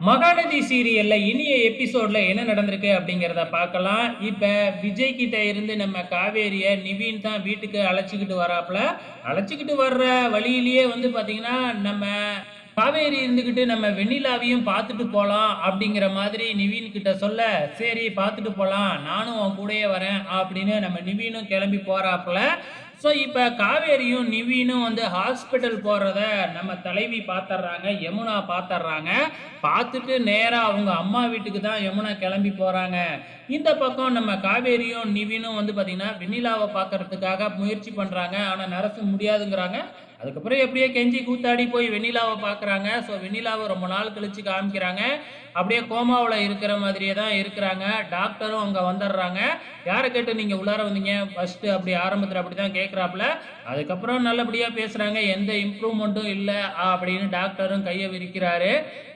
மகாநதி சீரியல்ல இனிய எபிசோட்ல என்ன நடந்திருக்கு அப்படிங்கிறத பார்க்கலாம். இப்ப விஜய் கிட்ட இருந்து நம்ம காவேரிய நிவின் தான் வீட்டுக்கு அழைச்சிக்கிட்டு வராப்புல. அழைச்சிக்கிட்டு வர்ற வழியிலேயே வந்து பாத்தீங்கன்னா நம்ம காவேரி இருந்துக்கிட்டு நம்ம வெண்ணிலாவையும் பார்த்துட்டு போகலாம் அப்படிங்கிற மாதிரி நிவீன் கிட்ட சொல்ல சரி பார்த்துட்டு போகலாம் நானும் உன் கூடயே வரேன் அப்படின்னு நம்ம நிவினும் கிளம்பி போகிறாப்புல ஸோ இப்போ காவேரியும் நிவினும் வந்து ஹாஸ்பிட்டல் போகிறத நம்ம தலைவி பார்த்துட்றாங்க யமுனா பார்த்துட்றாங்க. பார்த்துட்டு நேராக அவங்க அம்மா வீட்டுக்கு தான் யமுனா கிளம்பி போகிறாங்க இந்த பக்கம் நம்ம காவேரியும் நிவினும் வந்து பார்த்திங்கன்னா வெண்ணிலாவை பார்க்கறதுக்காக முயற்சி பண்ணுறாங்க ஆனால் நரசு முடியாதுங்கிறாங்க. அதுக்கப்புறம் எப்படியோ கெஞ்சி கூத்தாடி போய் வெண்ணிலாவை பார்க்குறாங்க. ஸோ வெண்ணிலாவை ரொம்ப நாள் கழிச்சு காமிக்கிறாங்க. அப்படியே கோமாவில் இருக்கிற மாதிரியே தான் இருக்கிறாங்க. டாக்டரும் அங்கே வந்துடுறாங்க. யாரை கேட்டு நீங்கள் உள்ளார வந்தீங்க? ஃபஸ்ட்டு அப்படி ஆரம்பத்தில் அப்படி தான் கேட்குறாப்புல அதுக்கப்புறம் நல்லபடியாக பேசுகிறாங்க எந்த இம்ப்ரூவ்மெண்ட்டும் இல்லை. அப்படின்னு டாக்டரும் கையை விரிக்கிறாரு.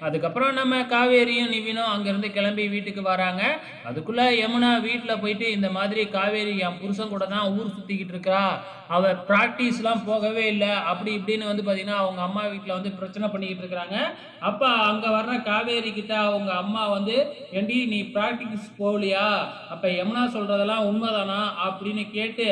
அதுக்கப்புறம் நம்ம காவேரியும் நிவினும் அங்கேருந்து கிளம்பி வீட்டுக்கு வராங்க. அதுக்குள்ளே யமுனா வீட்டில் போயிட்டு இந்த மாதிரி காவேரி என் புருஷன் கூட தான் ஊர் சுற்றிக்கிட்டு இருக்கிறா அவள் ப்ராக்டிஸ்லாம் போகவே இல்லை. அப்படி இப்படின்னு வந்து பார்த்தீங்கன்னா அவங்க அம்மா வீட்டில் வந்து பிரச்சனை பண்ணிக்கிட்டு இருக்கிறாங்க. அப்போ அங்கே வர்ற காவேரி கிட்ட அவங்க அம்மா வந்து ஏண்டி நீ ப்ராக்டிஸ் போகலையா? அப்போ யமுனா சொல்கிறதெல்லாம் உண்மைதானா? அப்படின்னு கேட்டு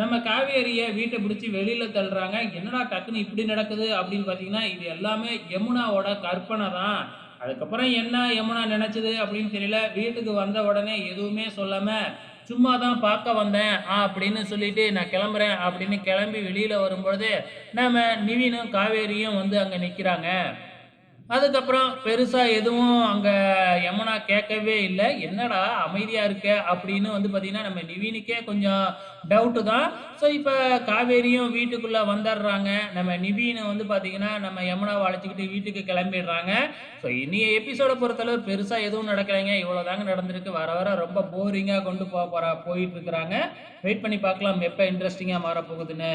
நம்ம காவேரியை வீட்டை பிடிச்சி வெளியில் தள்ளுறாங்க. என்னடா டக்குன்னு இப்படி நடக்குது? அப்படின்னு பார்த்தீங்கன்னா இது எல்லாமே யமுனாவோட கற்பனை தான். அதுக்கப்புறம் என்ன யமுனா நினைச்சது அப்படின்னு தெரியல. வீட்டுக்கு வந்த உடனே எதுவுமே சொல்லாமல் சும்மா தான் பார்க்க வந்தேன். அப்படின்னு சொல்லிட்டு நான் கிளம்புறேன் அப்படின்னு கிளம்பி வெளியில் வரும்பொழுது நம்ம நிவினும் காவேரியும் வந்து அங்கே நிற்கிறாங்க அதுக்கப்புறம் பெருசாக எதுவும் அங்கே யமுனா கேட்கவே இல்லை. என்னடா அமைதியாக இருக்க? அப்படின்னு வந்து பார்த்தீங்கன்னா நம்ம நிவினுக்கே கொஞ்சம் டவுட்டு தான். ஸோ இப்போ காவேரியும் வீட்டுக்குள்ளே வந்துடுறாங்க. நம்ம நிவினை வந்து பார்த்தீங்கன்னா நம்ம யமுனாவை அழைச்சிக்கிட்டு வீட்டுக்கு கிளம்பிடுறாங்க. ஸோ இனிய எபிசோடை பொறுத்தளவு பெருசாக எதுவும் நடக்கலைங்க. இவ்வளோதாங்க நடந்திருக்கு. வர வர ரொம்ப போரிங்காக கொண்டு போக போறா போயிட்டு இருக்கிறாங்க. வெயிட் பண்ணி பார்க்கலாம் எப்போ இன்ட்ரெஸ்டிங்காக மாறப்போகுதுன்னு.